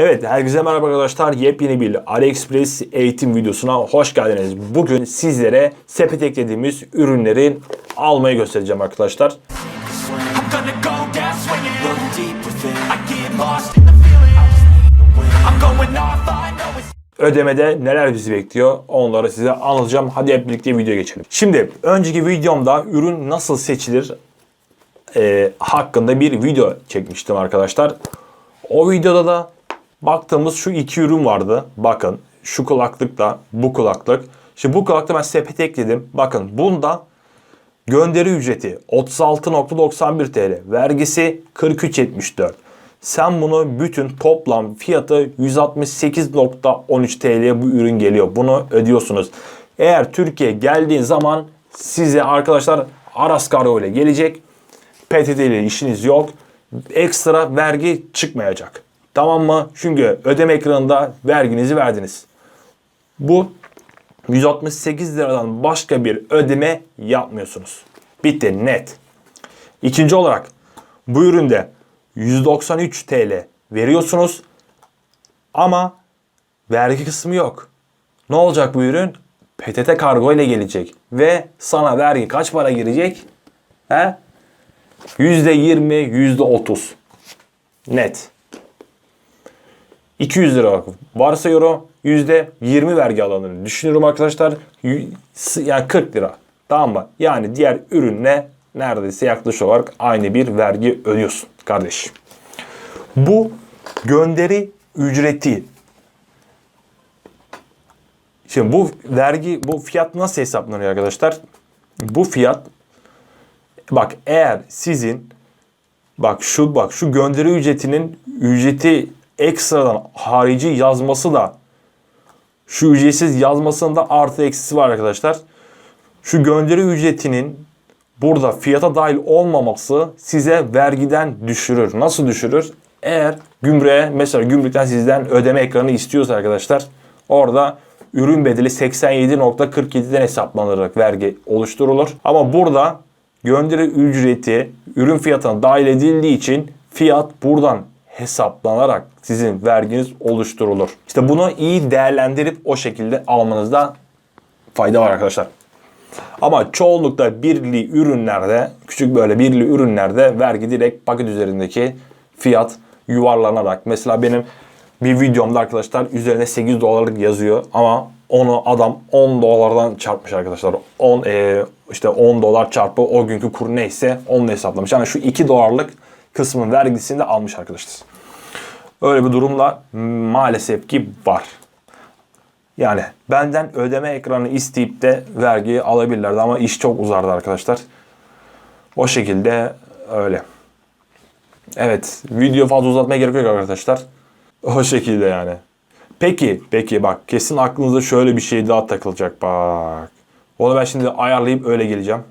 Evet, herkese merhaba arkadaşlar. Yepyeni bir AliExpress eğitim videosuna hoş geldiniz. Bugün sizlere sepet eklediğimiz ürünleri almayı göstereceğim arkadaşlar. Ödemede neler bizi bekliyor onları size anlatacağım. Hadi hep birlikte videoya geçelim. Şimdi önceki videomda ürün nasıl seçilir e, hakkında bir video çekmiştim arkadaşlar. O videoda da baktığımız şu iki ürün vardı. Bakın şu kulaklıkla bu kulaklık. Şimdi bu kulaklığı ben sepete ekledim. Bakın bunda gönderi ücreti 36.91 TL. Vergisi 43.74. Sen bunu bütün toplam fiyatı 168.13 TL'ye bu ürün geliyor. Bunu ödüyorsunuz. Eğer Türkiye geldiğin zaman size arkadaşlar Aras Kargo ile gelecek. PTT ile işiniz yok. Ekstra vergi çıkmayacak. Tamam mı? Çünkü ödeme ekranında verginizi verdiniz. Bu 168 liradan başka bir ödeme yapmıyorsunuz. Bitti net. İkinci olarak bu üründe 193 TL veriyorsunuz ama vergi kısmı yok. Ne olacak bu ürün? PTT kargo ile gelecek ve sana vergi kaç para girecek? He? %20, %30. Net. 200 lira varsayıyorum %20 vergi alanını düşünüyorum arkadaşlar. Yani 40 lira. Tamam mı? Yani diğer ürünle neredeyse yaklaşık olarak aynı bir vergi ödüyorsun kardeş. Bu gönderi ücreti. Şimdi bu vergi, bu fiyat nasıl hesaplanıyor arkadaşlar? Bu fiyat bak eğer sizin Bak şu bak şu gönderi ücretinin ücreti ekstradan harici yazması da şu ücretsiz yazmasında artı eksisi var arkadaşlar. Şu gönderi ücretinin burada fiyata dahil olmaması size vergiden düşürür. Nasıl düşürür? Eğer gümrüğe mesela gümrükten sizden ödeme ekranı istiyorsa arkadaşlar orada ürün bedeli 87.47'den hesaplanarak vergi oluşturulur. Ama burada gönderi ücreti ürün fiyatına dahil edildiği için fiyat buradan hesaplanarak sizin verginiz oluşturulur. İşte bunu iyi değerlendirip o şekilde almanızda fayda var arkadaşlar. Ama çoğunlukla birli ürünlerde, küçük böyle birli ürünlerde vergi direkt paket üzerindeki fiyat yuvarlanarak. Mesela benim bir videomda arkadaşlar üzerine 8 dolarlık yazıyor ama onu adam 10 dolardan çarpmış arkadaşlar. 10 e, işte 10 dolar çarpı o günkü kur neyse onu hesaplamış. Yani şu 2 dolarlık kısmın vergisini de almış arkadaşlar. Öyle bir durumla maalesef ki var. Yani benden ödeme ekranı isteyip de vergi alabilirlerdi ama iş çok uzardı arkadaşlar. O şekilde öyle. Evet video fazla uzatmaya gerek yok arkadaşlar. O şekilde yani. Peki, peki bak kesin aklınıza şöyle bir şey daha takılacak bak. Onu ben şimdi ayarlayıp öyle geleceğim.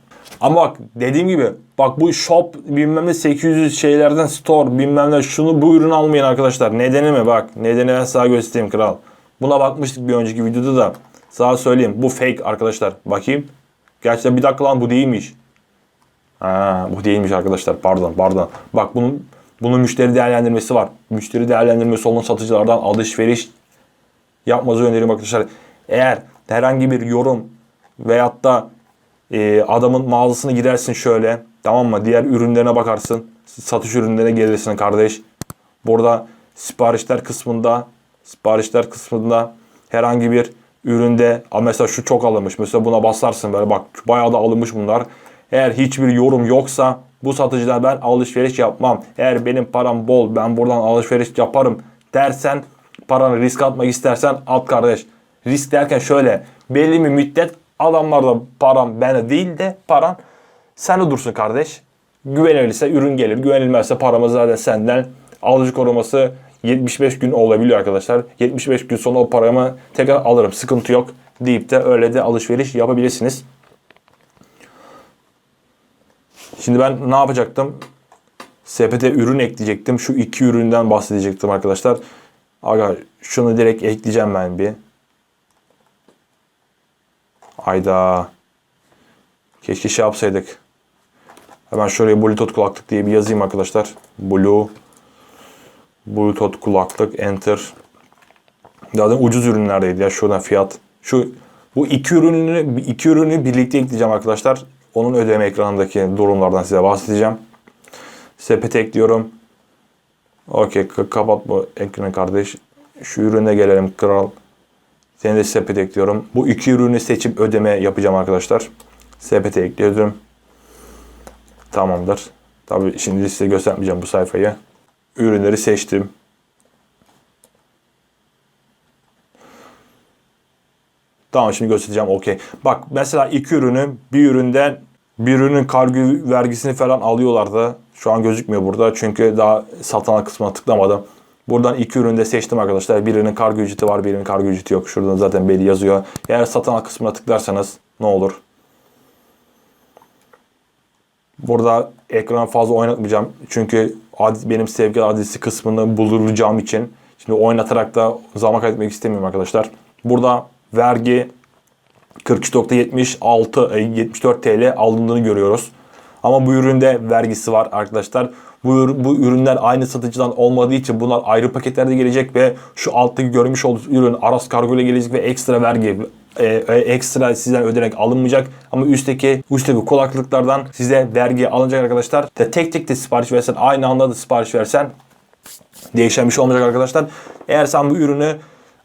Ama bak dediğim gibi bak bu shop bilmem ne 800 şeylerden store bilmem ne şunu bu ürünü almayın arkadaşlar. Nedeni mi bak nedeni ben sana göstereyim kral. Buna bakmıştık bir önceki videoda da. Sana söyleyeyim bu fake arkadaşlar. Bakayım. Gerçekten bir dakika lan bu değilmiş. Ha, bu değilmiş arkadaşlar. Pardon, pardon. Bak bunun bunun müşteri değerlendirmesi var. Müşteri değerlendirmesi olan satıcılardan alışveriş yapmanızı öneririm arkadaşlar. Eğer herhangi bir yorum veyahut da e, adamın mağazasına gidersin şöyle tamam mı? Diğer ürünlerine bakarsın. Satış ürünlerine gelirsin kardeş. Burada siparişler kısmında siparişler kısmında herhangi bir üründe "Aa, mesela şu çok alınmış. Mesela buna basarsın böyle bak bayağı da alınmış bunlar. Eğer hiçbir yorum yoksa bu satıcıdan ben alışveriş yapmam. Eğer benim param bol ben buradan alışveriş yaparım dersen paranı risk atmak istersen at kardeş. Risk derken şöyle belli bir müddet adamlarda param bende değil de paran sende dursun kardeş. Güvenilirse ürün gelir. Güvenilmezse paramız zaten senden. Alıcı koruması 75 gün olabiliyor arkadaşlar. 75 gün sonra o paramı tekrar alırım. Sıkıntı yok deyip de öyle de alışveriş yapabilirsiniz. Şimdi ben ne yapacaktım? Sepete ürün ekleyecektim. Şu iki üründen bahsedecektim arkadaşlar. Aga şunu direkt ekleyeceğim ben bir. Ayda. Keşke şey yapsaydık. Hemen şuraya Bluetooth kulaklık diye bir yazayım arkadaşlar. Blue. Bluetooth kulaklık, enter. Zaten ucuz ürünlerdeydi ya şuradan fiyat. Şu bu iki ürünü iki ürünü birlikte ekleyeceğim arkadaşlar. Onun ödeme ekranındaki durumlardan size bahsedeceğim. Sepete ekliyorum. Okey kapat bu ekranı kardeş. Şu ürüne gelelim kral. Seni de sepete ekliyorum. Bu iki ürünü seçip ödeme yapacağım arkadaşlar. Sepete ekliyorum. Tamamdır. Tabii şimdi size göstermeyeceğim bu sayfayı. Ürünleri seçtim. Tamam şimdi göstereceğim okey. Bak mesela iki ürünü bir üründen bir ürünün kargo vergisini falan alıyorlardı. Şu an gözükmüyor burada çünkü daha satan kısmına tıklamadım. Buradan iki üründe seçtim arkadaşlar. Birinin kargo ücreti var, birinin kargo ücreti yok. Şuradan zaten belli yazıyor. Eğer satan kısmına tıklarsanız ne olur? Burada ekranı fazla oynatmayacağım. Çünkü benim sevgi adresi kısmını buluracağım için. Şimdi oynatarak da zaman kaybetmek istemiyorum arkadaşlar. Burada vergi 43.76 e, 74 TL alındığını görüyoruz. Ama bu üründe vergisi var arkadaşlar. Bu, bu ürünler aynı satıcıdan olmadığı için bunlar ayrı paketlerde gelecek ve şu alttaki görmüş olduğunuz ürün Aras Kargo ile gelecek ve ekstra vergi e, e, ekstra sizden ödenek alınmayacak. Ama üstteki üstteki kulaklıklardan size vergi alınacak arkadaşlar. De tek tek de sipariş versen aynı anda da sipariş versen değişen bir şey olmayacak arkadaşlar. Eğer sen bu ürünü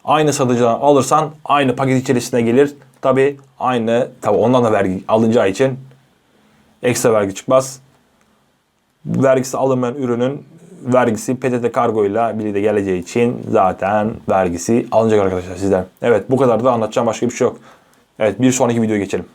aynı satıcıdan alırsan aynı paket içerisine gelir. Tabi aynı tabi ondan da vergi alınacağı için ekstra vergi çıkmaz. Vergisi alınmayan ürünün vergisi PTT kargo ile birlikte geleceği için zaten vergisi alınacak arkadaşlar sizden. Evet bu kadar da anlatacağım başka bir şey yok. Evet bir sonraki videoya geçelim.